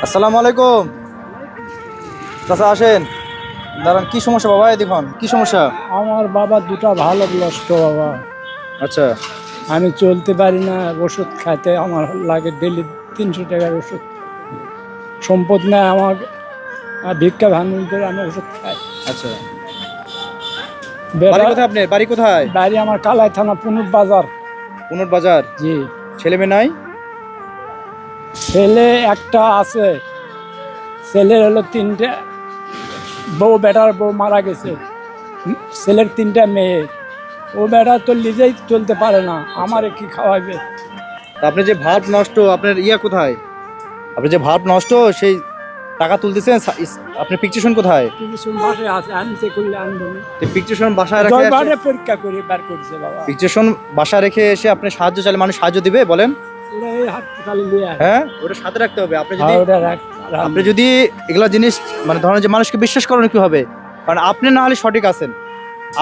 আসসালামু আলাইকুম। চাচা আসেন। দাঁড়ান কি সমস্যা বাবা? দেখুন কি সমস্যা? আমার বাবা দুটা ভালো নষ্ট বাবা। আচ্ছা। আমি চলতে পারি না ওষুধ খাইতে। আমার লাগে ডেলি তিনশো টাকার ওষুধ। সম্পদ নেই আমার ভিক্ষা ভাঙন করে আমি ওষুধ খাই। আচ্ছা। বাড়ি কোথায় আপনি বাড়ি কোথায়? বাড়ি আমার কালাই থানা পুনুর বাজার। পুনর বাজার? জি। ছেলে মেয়ে নাই? ছেলে একটা আছে। ছেলের হলো তিনটে বউ বেটার বউ মারা গেছে। ছেলের তিনটা মেয়ে। ও বেটা তো নিজেই চলতে পারে না। আমারে কি খাওয়াবে আপনি যে ভাব নষ্ট আপনার ইয়া কোথায়? আপনি যে ভাব নষ্ট সেই টাকা তুলতেছেন আপনি পিকচার কোথায়? কিছু মাঠে আছে আনতে করলে আনব পিকচার বাসায় রেখে জয়বারে পরীক্ষা করে বার করছে বাবা। পিকচার বাসা রেখে এসে আপনি সাহায্য চাইলে মানুষ সাহায্য দিবে বলেন। হ্যাঁ? ওটা সাথে রাখতে হবে। আপনি যদি আপনি যদি এগুলা জিনিস মানে ধরেন যে মানুষকে বিশ্বাস করেন কি হবে? কারণ আপনি না হলে সঠিক আছেন।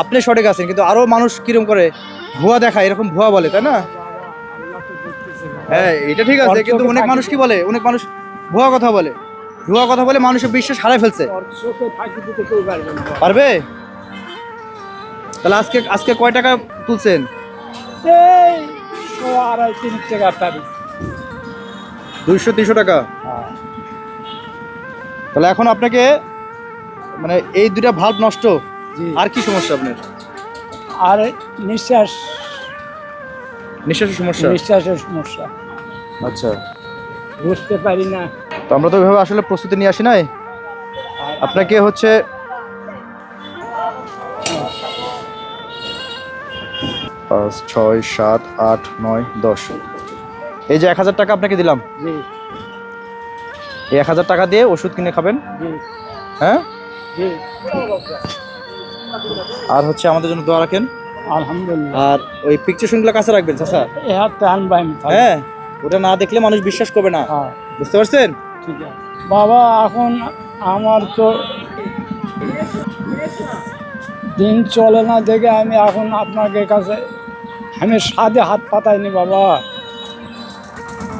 আপনি সঠিক আছেন কিন্তু আরও মানুষ কিরম করে ভুয়া দেখায় এরকম ভুয়া বলে তাই না। হ্যাঁ এটা ঠিক আছে কিন্তু অনেক মানুষ কি বলে? অনেক মানুষ ভুয়া কথা বলে। ভুয়া কথা বলে মানুষের বিশ্বাস হারাই ফেলছে। পারবে তাহলে আজকে আজকে কয় টাকা তুলছেন? আড়াই তিন টাকা পাবি দুইশো তিনশো টাকা? তাহলে এখন আপনাকে মানে এই দুইটা ভাল্ব নষ্ট? আর কি সমস্যা আপনার? আর নিঃশ্বাস। নিঃশ্বাসের সমস্যা? নিঃশ্বাসের সমস্যা। আচ্ছা। বুঝতে পারি না। তো আমরা তো ওইভাবে আসলে প্রস্তুতি নিয়ে আসি নাই? আপনাকে হচ্ছে পাঁচ ছয় সাত আট নয় দশ। এই যে এক হাজার টাকা আপনাকে দিলাম। এই এক হাজার টাকা দিয়ে ওষুধ কিনে খাবেন? হ্যাঁ? আর হচ্ছে আমাদের জন্য দোয়া রাখেন। আলহামদুলিল্লাহ। আর ওই পিকচারগুলো কাছে রাখবেন চাচা। হ্যাঁ ওটা না দেখলে মানুষ বিশ্বাস করবে না। হ্যাঁ। বুঝতে পারছেন? ঠিক আছে। বাবা এখন আমার তো দিন চলে না দেখে আমি এখন আপনাকে কাছে আমি সাদে হাত পাতাইনি বাবা।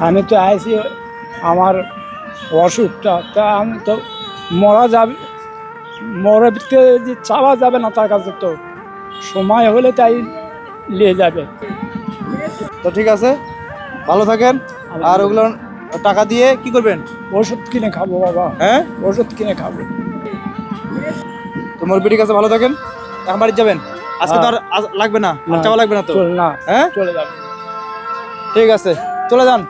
আমি তো আইছি আমার অসুখটা তা আমি তো মরা যাবে মরতে যে চাওয়া যাবে না তার কাছে তো। সময় হলে তাই নিয়ে যাবে। তো ঠিক আছে ভালো থাকেন। আর ওগুলো টাকা দিয়ে কি করবেন? ওষুধ কিনে খাব বাবা। হ্যাঁ? ওষুধ কিনে খাব। তো মুরব্বিটির কাছে ভালো থাকেন। এখন বাড়ি যাবেন? আজকে তো আর লাগবে না। আর চাওয়া লাগবে না তো? না। হ্যাঁ? চলে যাবে। ঠিক আছে। চলে যান।